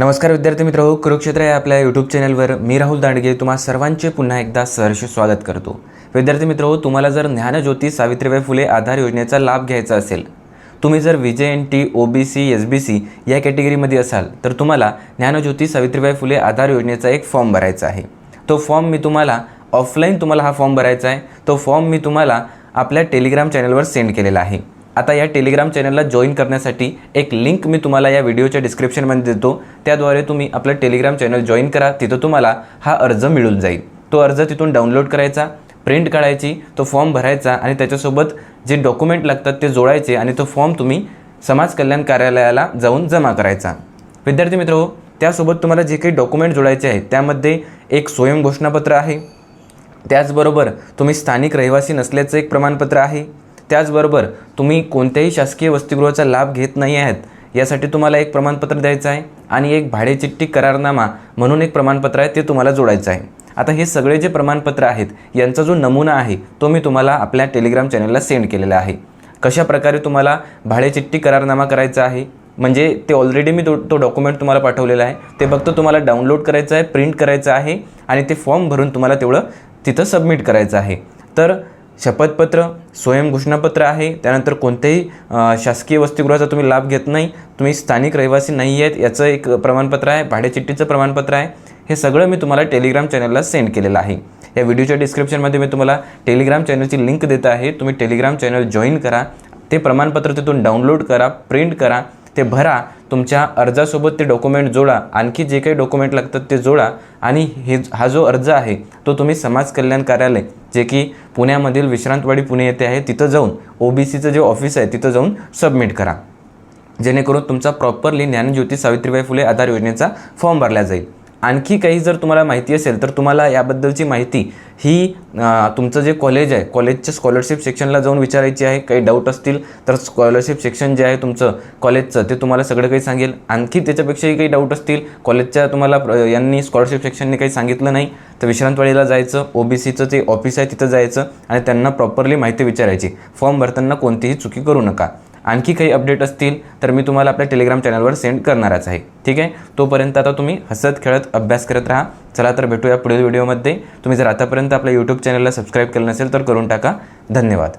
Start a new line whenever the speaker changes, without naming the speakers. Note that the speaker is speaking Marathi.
नमस्कार विद्यार्थी मित्र हो कुरुक्षेत्र या आपल्या यूट्यूब चॅनलवर मी राहुल दांडगे तुम्हा सर्वांचे पुन्हा एकदा सहर्ष स्वागत करतो. विद्यार्थी मित्र हो तुम्हाला जर ज्ञानज्योती सावित्रीबाई फुले आधार योजनेचा लाभ घ्यायचा असेल तुम्ही जर V J N T O B C S B C या कॅटेगरीमध्ये असाल तर तुम्हाला ज्ञानज्योती सावित्रीबाई फुले आधार योजनेचा एक फॉर्म भरायचा आहे. तो फॉर्म मी तुम्हाला ऑफलाईन तुम्हाला हा फॉर्म भरायचा आहे. तो फॉर्म मी तुम्हाला आपल्या टेलिग्राम चॅनलवर सेंड केलेला आहे. आता या टेलिग्राम चॅनलला जॉईन करण्यासाठी एक लिंक मी तुम्हाला या व्हिडिओच्या डिस्क्रिप्शनमध्ये देतो. त्याद्वारे तुम्ही आपलं टेलिग्राम चॅनल जॉईन करा. तिथं तुम्हाला हा अर्ज मिळून जाईल. तो अर्ज तिथून डाउनलोड करायचा प्रिंट काढायची तो फॉर्म भरायचा आणि त्याच्यासोबत जे डॉक्युमेंट लागतात ते जोडायचे आणि तो फॉर्म तुम्ही समाज कल्याण कार्यालयाला जाऊन जमा करायचा. विद्यार्थी मित्र त्यासोबत तुम्हाला जे काही डॉक्युमेंट जोडायचे आहेत त्यामध्ये एक स्वयं घोषणापत्र आहे. त्याचबरोबर तुम्ही स्थानिक रहिवासी नसल्याचं एक प्रमाणपत्र आहे. त्याचबरोबर तुम्ही कोणत्याही शासकीय वसतिगृहाचा लाभ घेत नाही आहेत यासाठी तुम्हाला एक प्रमाणपत्र द्यायचं आहे आणि एक भाडेचिठ्ठी करारनामा म्हणून एक प्रमाणपत्र आहे ते तुम्हाला जोडायचं आहे. आता हे सगळे जे प्रमाणपत्र आहेत यांचा जो नमुना आहे तो मी तुम्हाला आपल्या टेलिग्राम चॅनलला सेंड केलेला आहे. कशा प्रकारे तुम्हाला भाडेचिठ्ठी करारनामा करायचा आहे म्हणजे ते ऑलरेडी मी तो तो डॉक्युमेंट तुम्हाला पाठवलेला आहे ते फक्त तुम्हाला डाउनलोड करायचं आहे प्रिंट करायचं आहे आणि ते फॉर्म भरून तुम्हाला तेवढं तिथं सबमिट करायचं आहे. तर शपथपत्र स्वयं घोषणापत्र आहे. त्यानंतर कोणत्याही शासकीय वसतिगृहाचा तुम्ही लाभ घेत नाही. तुम्ही स्थानिक रहिवासी नाही आहेत याचं एक प्रमाणपत्र आहे भाडेचिठ्ठीचं प्रमाणपत्र आहे. हे सगळं मी तुम्हाला टेलिग्राम चॅनलला सेंड केलेलं आहे. या व्हिडिओच्या डिस्क्रिप्शनमध्ये मी तुम्हाला टेलिग्राम चॅनलची लिंक देत आहे. तुम्ही टेलिग्राम चॅनल जॉईन करा. ते प्रमाणपत्र तिथून डाउनलोड करा प्रिंट करा ते भरा. तुमच्या अर्जासोबत ते डॉक्युमेंट जोडा. आणखी जे काही डॉक्युमेंट लागतात ते जोडा. आणि हे हा जो अर्ज आहे तो तुम्ही समाज कल्याण कार्यालय जे की पुण्यामधील विश्रांतवाडी पुणे येथे आहे तिथं जाऊन ओ बी सीचं जे ऑफिस आहे तिथं जाऊन सबमिट करा. जेणेकरून तुमचा प्रॉपरली ज्ञानज्योती सावित्रीबाई फुले आधार योजनेचा फॉर्म भरला जाईल. आणखी काही जर तुम्हाला माहिती असेल तर तुम्हाला याबद्दलची माहिती ही तुमचं जे कॉलेज आहे कॉलेजच्या स्कॉलरशिप सेक्शनला जाऊन विचारायची आहे. काही डाऊट असतील तर स्कॉलरशिप सेक्शन जे आहे तुमचं कॉलेजचं ते तुम्हाला सगळं काही सांगेल. आणखी त्याच्यापेक्षाही काही डाऊट असतील कॉलेजच्या तुम्हाला यांनी स्कॉलरशिप सेक्शनने काही सांगितलं नाही तर विश्रांतवाडीला जायचं ओ बी सीचं जे ऑफिस आहे तिथं जायचं आणि त्यांना प्रॉपरली माहिती विचारायची. फॉर्म भरताना कोणतीही चुकी करू नका. आणखी काही अपडेट असतील तर मी तुम्हाला आपल्या टेलिग्राम चॅनलवर सेंड करणारच आहे. ठीक आहे? तोपर्यंत आता तुम्ही हसत खेळत अभ्यास करत राहा. चला तर भेटूया पुढील व्हिडिओमध्ये तुम्ही जर आतापर्यंत आपल्या यूट्यूब चॅनलला सबस्क्राईब केलं नसेल तर करून टाका. धन्यवाद.